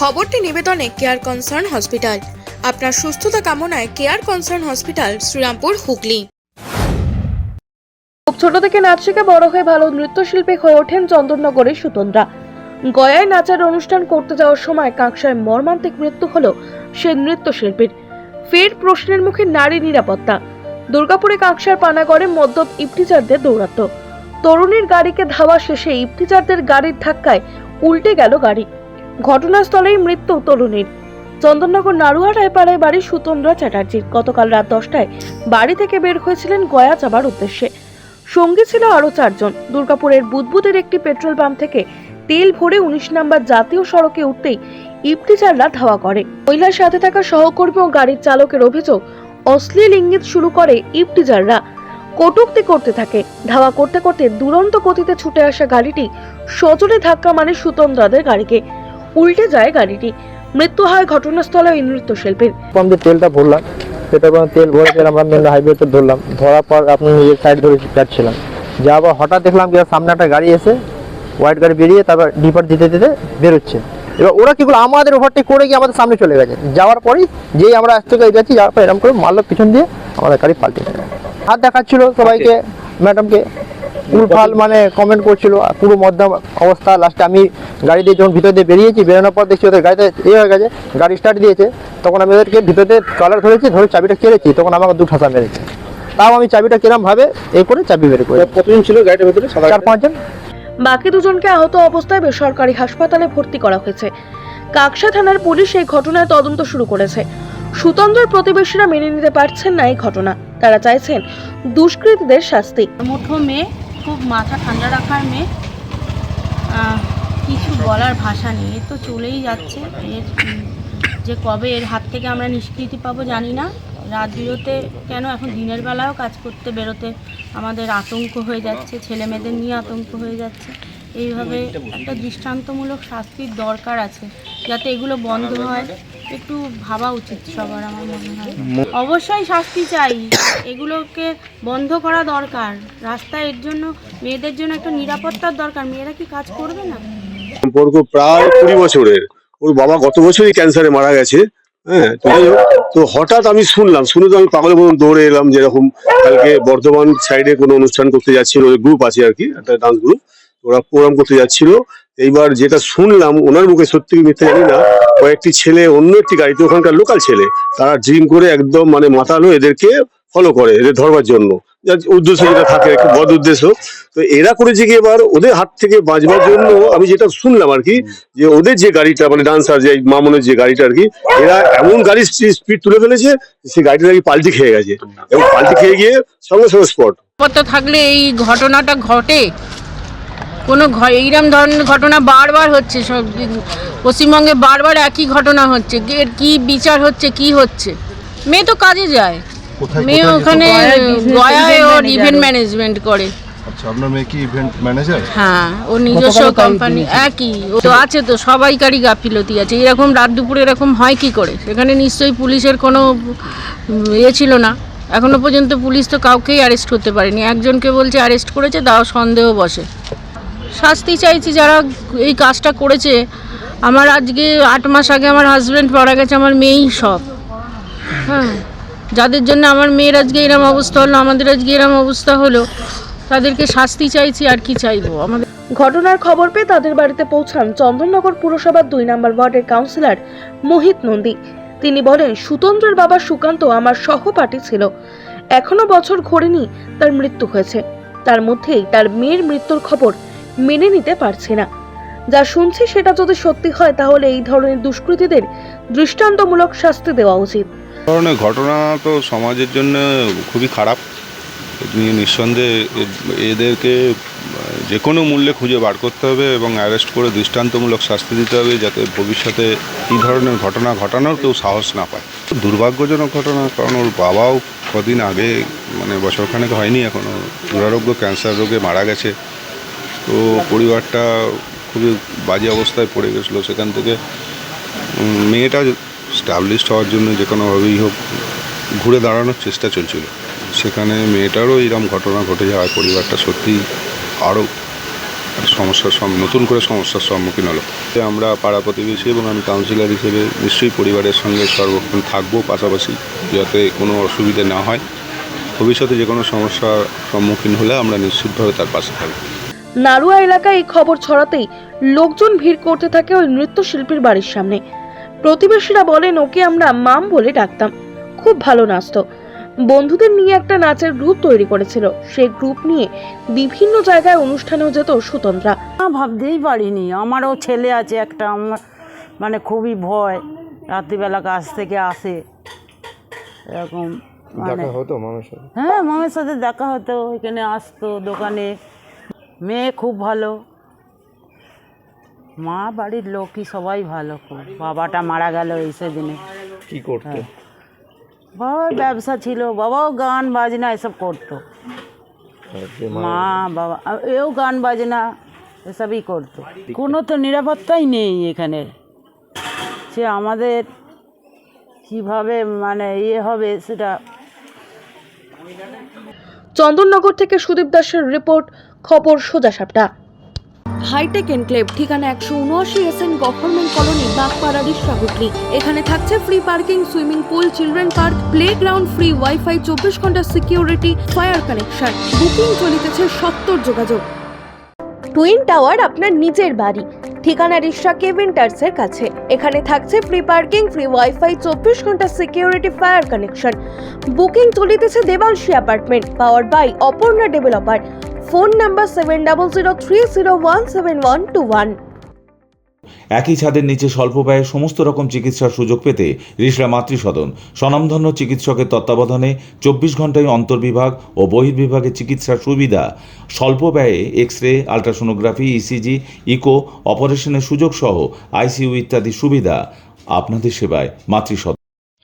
খবরটি নিবেদনে care concern hospital আপনার সুস্থতা কামনায় care concern hospital Serampore, Hooghly. খুব ছোট থেকে নাচ শিখে বড় হয়ে ভালো নৃত্যশিল্পী হয়ে ওঠেন চন্দননগরের সুতন্দ্রা। গয়ায় নাচের অনুষ্ঠান করতে যাওয়ার সময় কাঁকসায় মর্মান্তিক মৃত্যু হলো সে নৃত্যশিল্পীর। ফের প্রশ্নের মুখে নারী নিরাপত্তা। দুর্গাপুরে কাঁকসার পানাগড়ে মদ্যপ ইফটিজারদের দৌরাত্ম তরুণীর গাড়িকে ধাওয়া শেষে ইফটিজারদের গাড়ির ধাক্কায় উল্টে গেল গাড়ি। ঘটনাস্থলেই মৃত্যু তরুণীর। চন্দননগর নাড়ুয়া রায়পাড়ায় বাড়ি সুতন্দ্রা চ্যাটার্জির। গতকাল রাত দশটায় বাড়ি থেকে বের হয়েছিলেন গয়া যাবার উদ্দেশ্যে। সঙ্গী ছিল আরও চারজন। দুর্গাপুরের বুদবুদের একটি পেট্রোল পাম্প থেকে তেল ভরে উনিশ নম্বর জাতীয় সড়কে উঠতেই ইফতিজাররা ধাওয়া করে। মহিলার সাথে থাকা সহকর্মী ও গাড়ির চালকের অভিযোগ, অশ্লীল ইঙ্গিত শুরু করে ইফতিজাররা। কটুক্তি করতে থাকে। ধাওয়া করতে করতে দুরন্ত গতিতে ছুটে আসা গাড়িটি সজোরে ধাক্কা মানে সুতন্দ্রাদের গাড়িকে। উল্টে যায় গাড়িটি। মৃত্যু হয় ঘটনাস্থলে ওই নৃত্যশিল্পীর। পাম্প দিয়ে তেলটা ভরলাম সেটা পাম্পে তেল ভরে তেল আমরা মেন হাইওয়েতে ধরলাম। ধরার পর আপনি নিজের সাইড ধরে যাচ্ছিলাম যে আবার হঠাৎ দেখলাম কি সামনে একটা গাড়ি এসে হোয়াইট গাড়ি বেরিয়ে তারপর ডিপার দিতে দিতে বেরোচ্ছে। এবার ওরা কি করল আমাদের ওভারটেক করে গিয়ে আমাদের সামনে চলে গেছে। যাওয়ার পরেই যেই আমরা আজ থেকে যাচ্ছি, যাওয়ার পর এরকম করে মারলো, পিছন দিয়ে আমাদের গাড়ি পাল্টে হাত দেখাচ্ছিল সবাইকে, ম্যাডামকে। উলফাল মানে কমেন্ট করছিল পুরো মধ্যম অবস্থা। লাস্টে আমি গাড়ি দিয়ে যখন ভিতর দিয়ে বেরিয়েছি বেরোনোর পর দেখছি ওদের গাড়িতে এ হয়ে গেছে গাড়ি স্টার্ট দিয়েছে। তখন আমি ওদেরকে ভিতর দিয়ে কলার ধরেছি ধরে চাবিটা কেড়েছি তখন আমাকে দু ঠাসা মেরেছে। তাও আমি চাবিটা কিরম ভাবে এ করে চাবি বের করে কতজন ছিল গাড়িটার ভেতরে? সাদা চার পাঁচজন। বাকি দুজনকে আহত অবস্থায় বেসরকারি হাসপাতালে ভর্তি করা হয়েছে। কাকসা থানার পুলিশ এই ঘটনায় তদন্ত শুরু করেছে। সুতন্দ্রের প্রতিবেশীরা মেনে নিতে পারছেন না এই ঘটনা। তারা চাইছেন দুষ্কৃতীদের শাস্তি। মুঠো মেয়ে খুব মাথা ঠান্ডা রাখার মেয়ে। কিছু বলার ভাষা নেই এ তো চলেই যাচ্ছে। এর যে কবে এর হাত থেকে আমরা নিষ্কৃতি পাবো জানি না। রাত বিরতে কেন? এখন দিনের বেলাও কাজ করতে বেরোতে আমাদের আতঙ্ক হয়ে যাচ্ছে ছেলে মেয়েদের নিয়ে আতঙ্ক হয়ে যাচ্ছে। এইভাবে একটা দৃষ্টান্তমূলক শাস্তির দরকার আছে যাতে এগুলো বন্ধ হয়। একটু ভাবা উচিত সবার আমার মনে হয়। অবশ্যই শাস্তি চাই। এগুলোকে বন্ধ করা দরকার। রাস্তায় এর জন্য মেয়েদের জন্য একটা নিরাপত্তার দরকার। মেয়েরা কি কাজ করবে না? সম্পর্ক প্রায় কুড়ি বছরের। ওর বাবা গত বছরই ক্যান্সারে মারা গেছে। হ্যাঁ তো হঠাৎ আমি শুনলাম শুনে তো আমি পাগলের মতন দৌড়ে এলাম যেরকম কালকে বর্ধমান সাইডে কোনো অনুষ্ঠান করতে যাচ্ছিল ওদের গ্রুপ আছে আর কি একটা ডান্স গ্রুপ ওরা প্রোগ্রাম করতে যাচ্ছিল। এইবার যেটা শুনলাম, ওনার মুখে সত্যি মিথ্যে জানি না, কয়েকটি ছেলে, অন্য একটি গাড়িতে, ওখানকার লোকাল ছেলে, তারা ড্রিম করে একদম মানে মাতালো এদেরকে ফলো করে, এদের ধরবার জন্য। উদ্দেশ্য যেটা থাকে, একটু বদ উদ্দেশ্য। তো এরা করেছে কি এবার, ওদের হাত থেকে বাঁচবার জন্য আমি যেটা শুনলাম আর কি, যে ওদের যে গাড়িটা মানে ডান্সার যে, মামনের যে গাড়িটা আর কি, এরা এমন গাড়ির স্পিড তুলে ফেলেছে সেই গাড়িটা নাকি পাল্টি খেয়ে গেছে। এবং পাল্টি খেয়ে গিয়ে সঙ্গে সঙ্গে স্পট থাকলে এই ঘটনাটা ঘটে। কোনো ঘ- এইরকম ধরনের ঘটনা বারবার হচ্ছে সব পশ্চিমবঙ্গে বারবার একই ঘটনা হচ্ছে এর কি বিচার হচ্ছে কি হচ্ছে? মেয়ে তো কাজে যায়। মেয়ে ওখানে গয়ায় ওর ইভেন্ট ম্যানেজমেন্ট করে। আচ্ছা আপনার মেয়ে কি ইভেন্ট ম্যানেজার হ্যাঁ ও নিজস্ব কোম্পানি একই। ও তো আছে তো সবাইকারই গাফিলতি আছে। এরকম রাত দুপুরে এরকম হয় কি করে? সেখানে নিশ্চয়ই পুলিশের কোনো ইয়ে ছিল না। এখনও পর্যন্ত পুলিশ তো কাউকেই অ্যারেস্ট করতে পারেনি। একজনকে বলছে অ্যারেস্ট করেছে তাও সন্দেহ বসে। শাস্তি চাইছি যারা এই কাজটা করেছে। আমার আজকে আট মাস আগে আমার হাজব্যান্ড মারা গেছে, আমার মেয়েই সব। হ্যাঁ যাদের জন্য আমার মেয়ের আজকে এরম অবস্থা হলো, আমাদের আজকে এরম অবস্থা হলো, তাদেরকে শাস্তি চাইছি, আর কি চাইব? আমাদের ঘটনার খবর পেয়ে তাদের বাড়িতে পৌঁছান চন্দননগর পুরসভার দুই নম্বর ওয়ার্ডের কাউন্সিলর মোহিত নন্দী। তিনি বলেন, সুতন্ত্রের বাবা সুকান্ত আমার সহপাঠী ছিল। এখনও বছর ঘোরেনি, তার মৃত্যু হয়েছে। তার মধ্যেই তার মেয়ের মৃত্যুর খবর মেনে নিতে পারছি না। যা শুনছি সেটা যদি সত্যি হয়, তাহলে এই ধরনের দুষ্কৃতীদের দৃষ্টান্তমূলক শাস্তি দেওয়া উচিত। ধরনের ঘটনা তো সমাজের জন্য খুবই খারাপ। নিঃসন্দেহে এদেরকে যে কোনো মূল্যে খুঁজে বার করতে হবে এবং অ্যারেস্ট করে দৃষ্টান্তমূলক শাস্তি দিতে হবে, যাতে ভবিষ্যতে এই ধরনের ঘটনা ঘটানোর কেউ সাহস না পায়। দুর্ভাগ্যজনক ঘটনা, কারণ ওর বাবাও কদিন আগে মানে বছরখানেক হয়নি এখনও দুরারোগ্য, ক্যান্সার রোগে মারা গেছে। তো পরিবারটা খুবই বাজে অবস্থায় পড়ে গেছিল। সেখান থেকে মেয়েটা স্টাবলিশড হওয়ার জন্য যে কোনোভাবেই হোক ঘুরে দাঁড়ানোর চেষ্টা চলছিল। সেখানে মেয়েটারও এরকম ঘটনা ঘটে যাওয়ায় পরিবারটা সত্যি আরও সমস্যার সম- নতুন করে সমস্যার সম্মুখীন হলো। আমরা পাড়া প্রতিবেশী এবং আমি কাউন্সিলর হিসেবে নিশ্চয়ই পরিবারের সঙ্গে সর্বক্ষণ থাকব পাশাপাশি যাতে কোনো অসুবিধে না হয়। ভবিষ্যতে যে কোনো সমস্যার সম্মুখীন হলে আমরা নিশ্চিতভাবে তার পাশে থাকব। নারুয়া এলাকায় এই খবর ছড়াতেই লোকজন ভিড় করতে থাকে ওই নৃত্যশিল্পীর বাড়ির সামনে। প্রতিবেশীরা বলেন ওকে আমরা মাম বলে ডাকতাম। খুব ভালো নাচতো। বন্ধুদের নিয়ে একটা নাচের গ্রুপ তৈরি করেছিল। সেই গ্রুপ নিয়ে বিভিন্ন জায়গায় অনুষ্ঠানেও যেত সুতন্ত্রা। না ভাবতেই পারিনি। আমারও ছেলে আছে একটা আমার মানে খুবই ভয়। রাত্রিবেলা কাজ থেকে আসে। এরকম মানে হতো মানুষের হ্যাঁ মামের সাথে দেখা হতো। এখানে আসতো দোকানে। মেয়ে খুব ভালো। মা বাড়ির লোকই সবাই ভালো খুব। বাবাটা মারা গেল এই সেদিনে। কি করতে? বাবার ব্যবসা ছিল বাবাও গান বাজনা এসব করতো। মা বাবা এও গান বাজনা এসবই করতো। কোনো তো নিরাপত্তাই নেই এখানে। সে আমাদের কীভাবে মানে ইয়ে হবে সেটা চন্দননগর থেকে সুদীপ দাসের রিপোর্ট খবর সোজা সাপটা। হাইটেক এনক্লেভ ঠিকানা একশো উনআশি S N government colony Bagpara রিসরাগুটলি এখানে থাকছে free parking swimming pool children park play ground free wifi চব্বিশ ঘণ্টা সিকিউরিটি ফায়ার কানেকশন বুকিং চলিতেছে সত্তর যোগাযোগ। টুইন টাওয়ার আপনার নিজের বাড়ি। ঠিকানা রিসরা কেভেন্টার্সের কাছে। এখানে থাকছে ফ্রি পার্কিং ফ্রি ওয়াইফাই চব্বিশ ঘণ্টা সিকিউরিটি ফায়ার কানেকশন বুকিং চলিতেছে Debanshi apartment power by Aparna developer phone number seven double zero three zero one seven one two one. একই ছাদের নিচে স্বল্প ব্যয়ে সমস্ত রকম চিকিৎসার সুযোগ পেতে রিসরা মাতৃসদন। স্বনামধন্য চিকিৎসকের তত্ত্বাবধানে চব্বিশ ঘন্টায় অন্তর্বিভাগ ও বহির্বিভাগে চিকিৎসার সুবিধা। স্বল্প ব্যয়ে X ray ultrasonography, ECG, eco, অপারেশনের সুযোগ সহ আইসিইউ ইত্যাদি সুবিধা। আপনাদের সেবায় মাতৃসদন।